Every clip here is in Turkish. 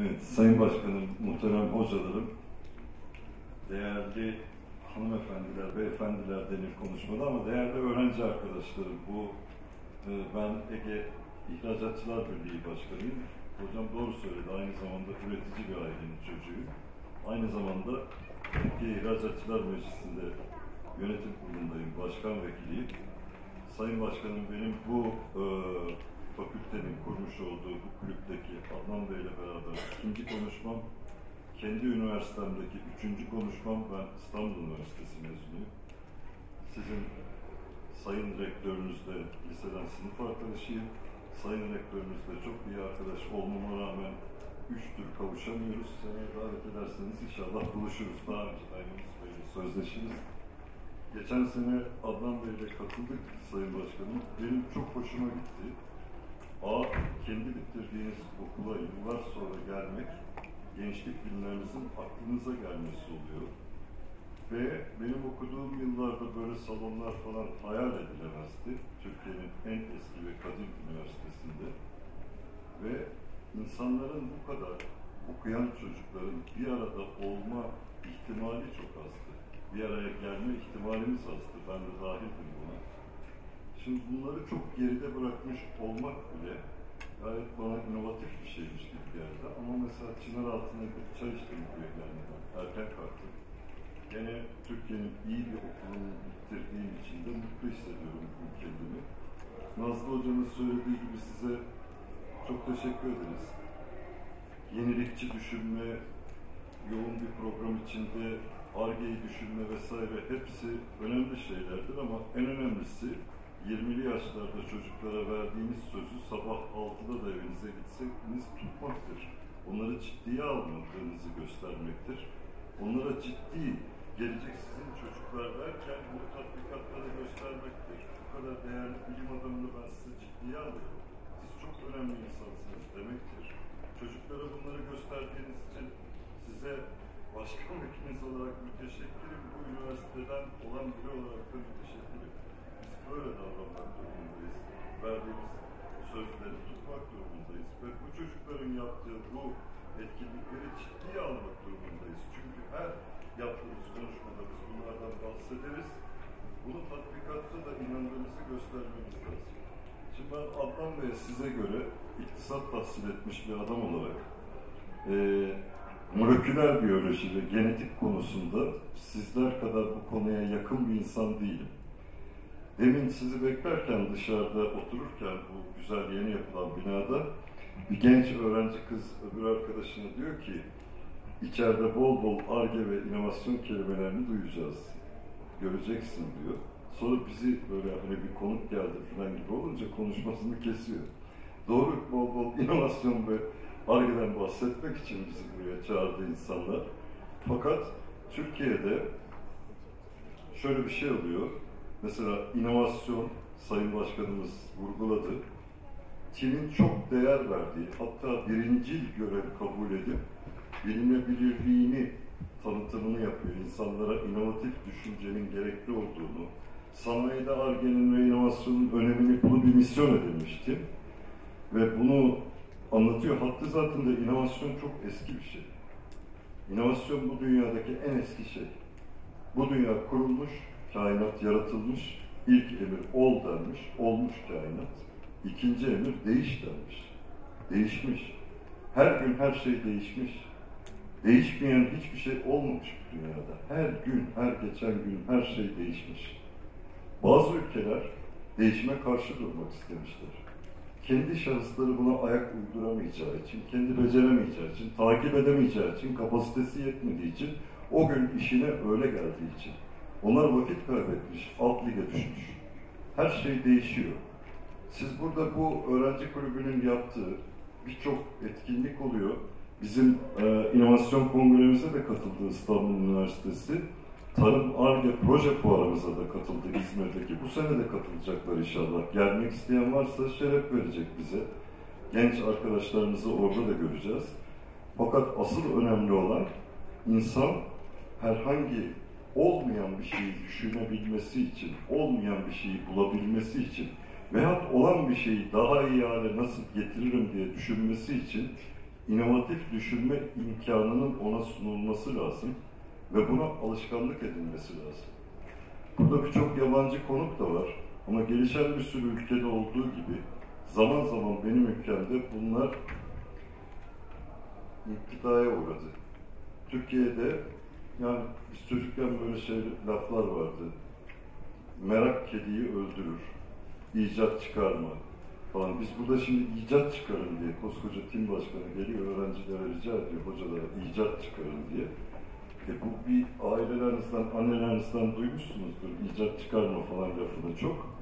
Evet, Sayın Başkanım, muhterem hocalarım, değerli hanımefendiler, beyefendiler denir konuşmada ama değerli öğrenci arkadaşlarım, bu e, ben Ege İhracatçılar Birliği Başkanıyım. Hocam doğru söyledi, aynı zamanda üretici bir ailenin çocuğuyum. Aynı zamanda Türkiye İhracatçılar Meclisi'nde yönetim kurulundayım, başkan vekiliyim. Sayın Başkanım benim bu e, fakültenin kurmuş olduğu bu kulüpteki Adnan Bey ile beraber ikinci konuşmam, kendi üniversitemdeki üçüncü konuşmam, ben İstanbul Üniversitesi mezunuyum. Sizin sayın rektörünüzle liseden sınıf arkadaşıyım. Sayın rektörünüzle çok iyi arkadaş olmama rağmen üç tür kavuşamıyoruz. Seneye davet ederseniz inşallah buluşuruz. Daha önceden Yunus Bey'le sözleşiriz. Geçen sene Adnan Bey'le katıldık Sayın Başkanım. Benim çok hoşuma gitti. A, kendi bitirdiğiniz okula yıllar sonra gelmek, gençlik günlerinizin aklınıza gelmesi oluyor. Ve benim okuduğum yıllarda böyle salonlar falan hayal edilemezdi. Türkiye'nin en eski ve kadim üniversitesinde. Ve insanların bu kadar okuyan çocukların bir arada olma ihtimali çok azdı. Bir araya gelme ihtimalimiz azdı. Ben de dahildim buna. Şimdi bunları çok geride bırakmış olmak bile gayet bana inovatif bir şeymiş gibi geldi. Ama mesela çınar altına bir çay içtim buraya gelmeden. Erken kalktım. Gene Türkiye'nin iyi bir okulunu bitirdiğim için de mutlu hissediyorum kendimi. Nazlı Hoca'nın söylediği gibi size çok teşekkür ederiz. Yenilikçi düşünme, yoğun bir program içinde ARGE'yi düşünme vesaire hepsi önemli şeylerdir ama en önemlisi 20'li yaşlarda çocuklara verdiğiniz sözü sabah 6'da da evinize gitseniz tutmaktır. Onları ciddiye almadığınızı göstermektir. Onlara ciddi, gelecek sizin çocuklar derken bu tatbikatları göstermektir. Bu kadar değerli bilim adamını ben size ciddiye alıyorum. Siz çok önemli insansınız demektir. Çocuklara bunları gösterdiğiniz için size başkan vekiliniz olarak müteşekkirim. Bu üniversiteden olan biri olarak da müteşekkirim. Böyle davranmak durumundayız. Verdiğimiz sözleri tutmak durumundayız. Ve bu çocukların yaptığı bu etkinlikleri ciddiye almak durumundayız. Çünkü her yaptığımız konuşmada biz bunlardan bahsederiz. Bunu tatbikatta da inandığımızı göstermemiz lazım. Şimdi ben Adnan Bey size göre iktisat tahsil etmiş bir adam olarak e, moleküler biyoloji ve genetik konusunda sizler kadar bu konuya yakın bir insan değilim. Demin sizi beklerken dışarıda otururken bu güzel yeni yapılan binada bir genç öğrenci kız öbür arkadaşına diyor ki içeride bol bol arge ve inovasyon kelimelerini duyacağız. Göreceksin diyor. Sonra bizi böyle hani bir konuk geldi falan gibi olunca konuşmasını kesiyor. Doğru bol bol inovasyon ve argeden bahsetmek için bizi buraya çağırdı insanlar. Fakat Türkiye'de şöyle bir şey oluyor. Mesela inovasyon, Sayın Başkanımız vurguladı. Çin'in çok değer verdiği, hatta birincil görev kabul edip bilinebilirliğini tanıtımını yapıyor. İnsanlara inovatif düşüncenin gerekli olduğunu, sanayide argenin ve inovasyonun önemini bunu bir misyon edilmişti. Ve bunu anlatıyor. Hatta zaten de inovasyon çok eski bir şey. İnovasyon bu dünyadaki en eski şey. Bu dünya kurulmuş, kainat yaratılmış, ilk emir ol denmiş, olmuş kainat. İkinci emir değiş denmiş. Değişmiş. Her gün her şey değişmiş. Değişmeyen hiçbir şey olmamış bu dünyada. Her gün, her geçen gün her şey değişmiş. Bazı ülkeler değişime karşı durmak istemişler. Kendi şahısları buna ayak uyduramayacağı için, kendi beceremeyeceği için, takip edemeyeceği için, kapasitesi yetmediği için, o gün işine öyle geldiği için. Onlar vakit kaybetmiş, alt lige düşmüş. Her şey değişiyor. Siz burada bu öğrenci kulübünün yaptığı birçok etkinlik oluyor. Bizim e, inovasyon kongremize de katıldı İstanbul Üniversitesi. Tarım ARGE proje fuarımıza da katıldı İzmir'deki. Bu sene de katılacaklar inşallah. Gelmek isteyen varsa şeref verecek bize. Genç arkadaşlarımızı orada da göreceğiz. Fakat asıl önemli olan insan herhangi olmayan bir şeyi düşünebilmesi için, olmayan bir şeyi bulabilmesi için veyahut olan bir şeyi daha iyi hale nasıl getiririm diye düşünmesi için inovatif düşünme imkanının ona sunulması lazım ve buna alışkanlık edilmesi lazım. Burada birçok yabancı konuk da var ama gelişen bir sürü ülkede olduğu gibi zaman zaman benim ülkemde bunlar iktidaya uğradı. Türkiye'de yani biz çocukken böyle şey laflar vardı. Merak kediyi öldürür, icat çıkarma falan. Biz burada şimdi icat çıkarın diye koskoca tim başkanı geliyor öğrencilere rica ediyor hocalara icat çıkarın diye. E bu bir ailelerinizden, annelerinizden duymuşsunuzdur icat çıkarma falan lafını çok.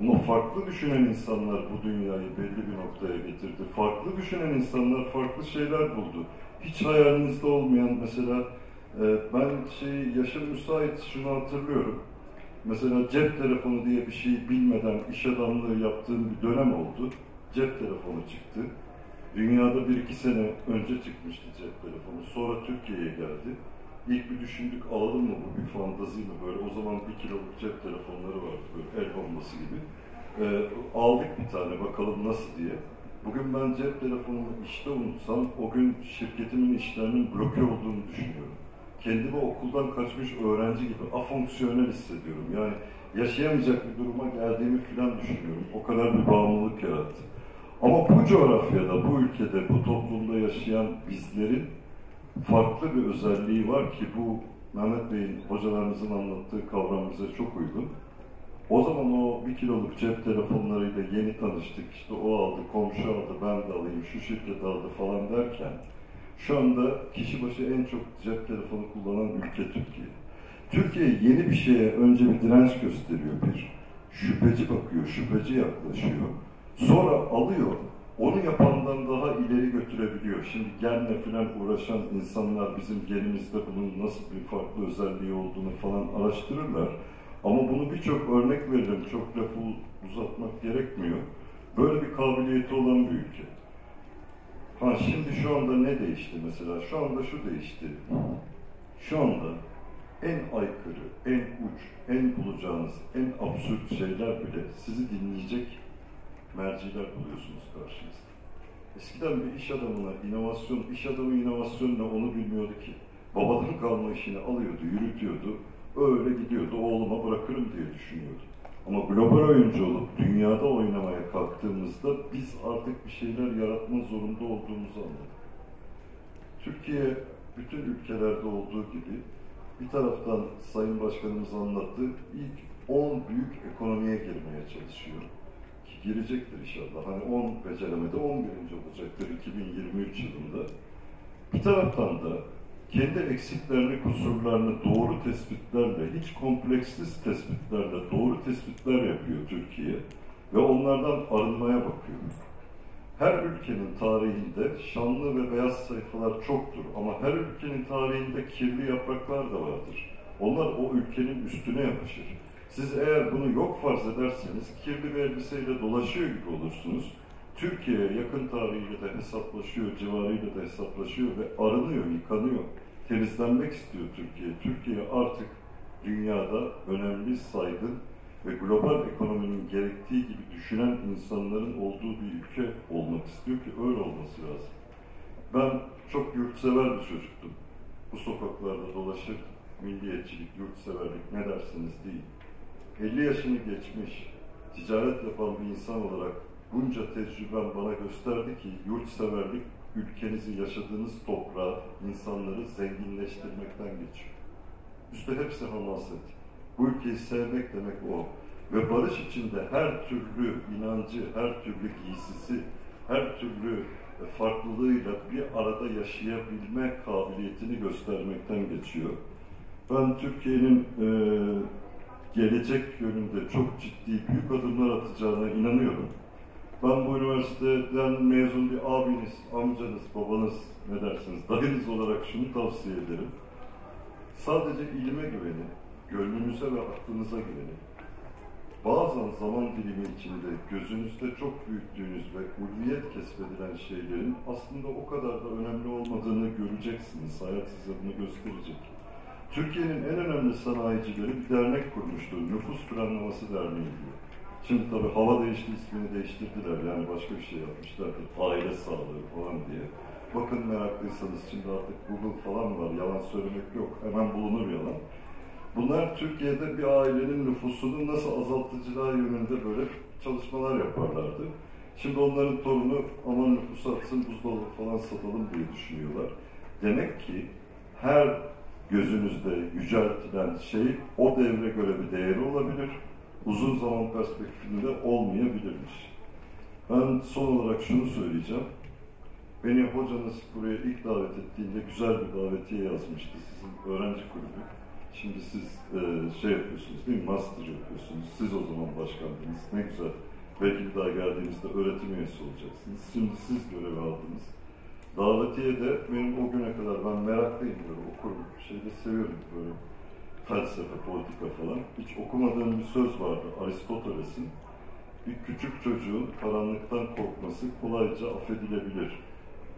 Ama farklı düşünen insanlar bu dünyayı belli bir noktaya getirdi. Farklı düşünen insanlar farklı şeyler buldu. Hiç hayalinizde olmayan mesela ben şey yaşım müsait şunu hatırlıyorum. Mesela cep telefonu diye bir şey bilmeden iş adamlığı yaptığım bir dönem oldu. Cep telefonu çıktı. Dünyada bir iki sene önce çıkmıştı cep telefonu. Sonra Türkiye'ye geldi. İlk bir düşündük alalım mı bu bir fantazi mi böyle. O zaman bir kiloluk cep telefonları vardı böyle el bombası gibi. Ee, aldık bir tane bakalım nasıl diye. Bugün ben cep telefonumu işte unutsam o gün şirketimin işlerinin bloke olduğunu düşünüyorum. Kendimi okuldan kaçmış öğrenci gibi afonksiyonel hissediyorum. Yani yaşayamayacak bir duruma geldiğimi filan düşünüyorum. O kadar bir bağımlılık yarattı. Ama bu coğrafyada, bu ülkede, bu toplumda yaşayan bizlerin farklı bir özelliği var ki bu Mehmet Bey'in hocalarımızın anlattığı kavram bize çok uygun. O zaman o bir kiloluk cep telefonlarıyla yeni tanıştık. İşte o aldı, komşu aldı, ben de alayım, şu şirket aldı falan derken şu anda kişi başı en çok cep telefonu kullanan ülke Türkiye. Türkiye yeni bir şeye önce bir direnç gösteriyor bir. Şüpheci bakıyor, şüpheci yaklaşıyor. Sonra alıyor, onu yapandan daha ileri götürebiliyor. Şimdi genle falan uğraşan insanlar bizim genimizde bunun nasıl bir farklı özelliği olduğunu falan araştırırlar. Ama bunu birçok örnek veririm, çok lafı uzatmak gerekmiyor. Böyle bir kabiliyeti olan bir ülke. Ha şimdi şu anda ne değişti mesela? Şu anda şu değişti. Şu anda en aykırı, en uç, en bulacağınız, en absürt şeyler bile sizi dinleyecek merciler buluyorsunuz karşınızda. Eskiden bir iş adamına inovasyon, iş adamı inovasyon ne onu bilmiyordu ki. Babadan kalma işini alıyordu, yürütüyordu, öyle gidiyordu, oğluma bırakırım diye düşünüyordu. Ama global oyuncu olup dünyada oynamaya kalktığımızda biz artık bir şeyler yaratma zorunda olduğumuzu anladık. Türkiye bütün ülkelerde olduğu gibi bir taraftan Sayın Başkanımız anlattı, ilk 10 büyük ekonomiye girmeye çalışıyor. Ki girecektir inşallah. Hani 10 beceremedi, 11. olacaktır 2023 yılında. Bir taraftan da kendi eksiklerini, kusurlarını doğru tespitlerle, hiç kompleksiz tespitlerle doğru tespitler yapıyor Türkiye ve onlardan arınmaya bakıyor. Her ülkenin tarihinde şanlı ve beyaz sayfalar çoktur ama her ülkenin tarihinde kirli yapraklar da vardır. Onlar o ülkenin üstüne yapışır. Siz eğer bunu yok farz ederseniz kirli bir elbiseyle dolaşıyor gibi olursunuz. Türkiye yakın tarihiyle de hesaplaşıyor, civarıyla da hesaplaşıyor ve arınıyor, yıkanıyor. Temizlenmek istiyor Türkiye. Türkiye artık dünyada önemli, saygın ve global ekonominin gerektiği gibi düşünen insanların olduğu bir ülke olmak istiyor ki öyle olması lazım. Ben çok yurtsever bir çocuktum. Bu sokaklarda dolaşır, milliyetçilik, yurtseverlik ne dersiniz değil. 50 yaşını geçmiş, ticaret yapan bir insan olarak bunca tecrübem bana gösterdi ki yurtseverlik ülkenizi yaşadığınız toprağı, insanları zenginleştirmekten geçiyor. Üste hepsi hamaset. Bu ülkeyi sevmek demek o. Ve barış içinde her türlü inancı, her türlü giysisi, her türlü farklılığıyla bir arada yaşayabilme kabiliyetini göstermekten geçiyor. Ben Türkiye'nin e, gelecek yönünde çok ciddi büyük adımlar atacağına inanıyorum. Ben bu üniversiteden mezun bir abiniz, amcanız, babanız ne dersiniz, dayınız olarak şunu tavsiye ederim. Sadece ilime güvenin, gönlünüze ve aklınıza güvenin. Bazen zaman dilimi içinde gözünüzde çok büyüttüğünüz ve ulviyet kesbedilen şeylerin aslında o kadar da önemli olmadığını göreceksiniz. Hayat size bunu gösterecek. Türkiye'nin en önemli sanayicileri bir dernek kurmuştu. Nüfus Planlaması Derneği diye. Şimdi tabii hava değişti, ismini değiştirdiler. Yani başka bir şey yapmışlardır. Aile sağlığı falan diye. bakın meraklıysanız şimdi artık Google falan var, yalan söylemek yok, hemen bulunur yalan. Bunlar Türkiye'de bir ailenin nüfusunu nasıl azaltıcılığa yönünde böyle çalışmalar yaparlardı. Şimdi onların torunu aman nüfusu atsın buzdolabı falan satalım diye düşünüyorlar. Demek ki her gözünüzde yüceltilen şey o devre göre bir değeri olabilir. Uzun zaman perspektifinde olmayabilirmiş. Ben son olarak şunu söyleyeceğim. Beni hocanız buraya ilk davet ettiğinde güzel bir davetiye yazmıştı sizin öğrenci kulübü. Şimdi siz e, şey yapıyorsunuz değil mi? Master yapıyorsunuz. Siz o zaman başkandınız. Ne güzel. Belki bir daha geldiğinizde öğretim üyesi olacaksınız. Şimdi siz görev aldınız. Davetiye de benim o güne kadar ben meraklıyım böyle okurum. Şeyde seviyorum böyle felsefe, politika falan. Hiç okumadığım bir söz vardı Aristoteles'in. Bir küçük çocuğun karanlıktan korkması kolayca affedilebilir.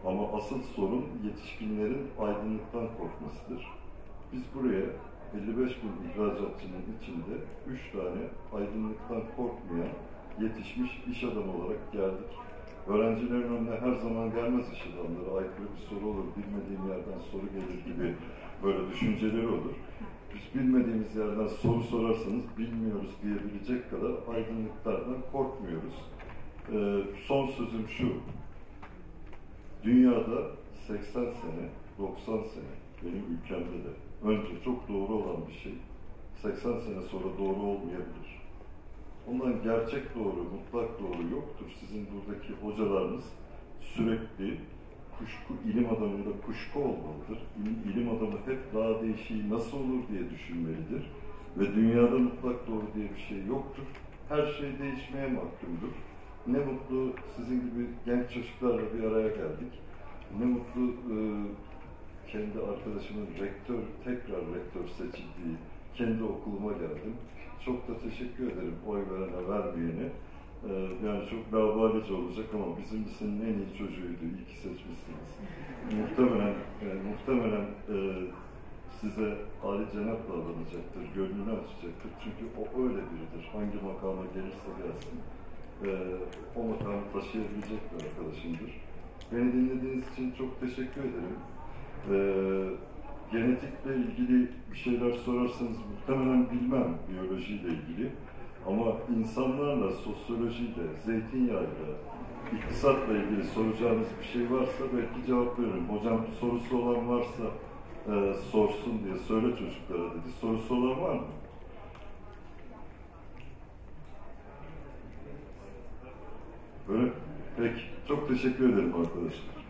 Ama asıl sorun yetişkinlerin aydınlıktan korkmasıdır. Biz buraya 55 bin ihracatçının içinde 3 tane aydınlıktan korkmayan yetişmiş iş adamı olarak geldik. Öğrencilerin önüne her zaman gelmez iş adamları. Aykırı bir soru olur, bilmediğim yerden soru gelir gibi böyle düşünceleri olur. Biz bilmediğimiz yerden soru sorarsanız bilmiyoruz diyebilecek kadar aydınlıklardan korkmuyoruz. Ee, son sözüm şu. Dünyada 80 sene, 90 sene benim ülkemde de önce çok doğru olan bir şey 80 sene sonra doğru olmayabilir. Ondan gerçek doğru, mutlak doğru yoktur. Sizin buradaki hocalarınız sürekli kuşku, ilim adamında kuşku olmalıdır. İlim, ilim adamı hep daha değişiği nasıl olur diye düşünmelidir. Ve dünyada mutlak doğru diye bir şey yoktur. Her şey değişmeye mahkumdur. Ne mutlu sizin gibi genç çocuklarla bir araya geldik. Ne mutlu e, kendi arkadaşımın rektör, tekrar rektör seçildiği kendi okuluma geldim. Çok da teşekkür ederim oy verene vermeyene. Ee, yani çok laubalice olacak ama bizim lisenin en iyi çocuğuydu. İyi ki seçmişsiniz. muhtemelen yani muhtemelen e, size Ali Cenap davranacaktır, gönlünü açacaktır. Çünkü o öyle biridir. Hangi makama gelirse gelsin e, o makamı taşıyabilecek bir arkadaşımdır. Beni dinlediğiniz için çok teşekkür ederim. E, genetikle ilgili bir şeyler sorarsanız muhtemelen bilmem biyolojiyle ilgili. Ama insanlarla, sosyolojiyle, zeytinyağıyla, iktisatla ilgili soracağınız bir şey varsa belki cevap veririm. Hocam sorusu olan varsa e, sorsun diye söyle çocuklara dedi. Sorusu olan var mı? Öyle. Peki. Çok teşekkür ederim arkadaşlar.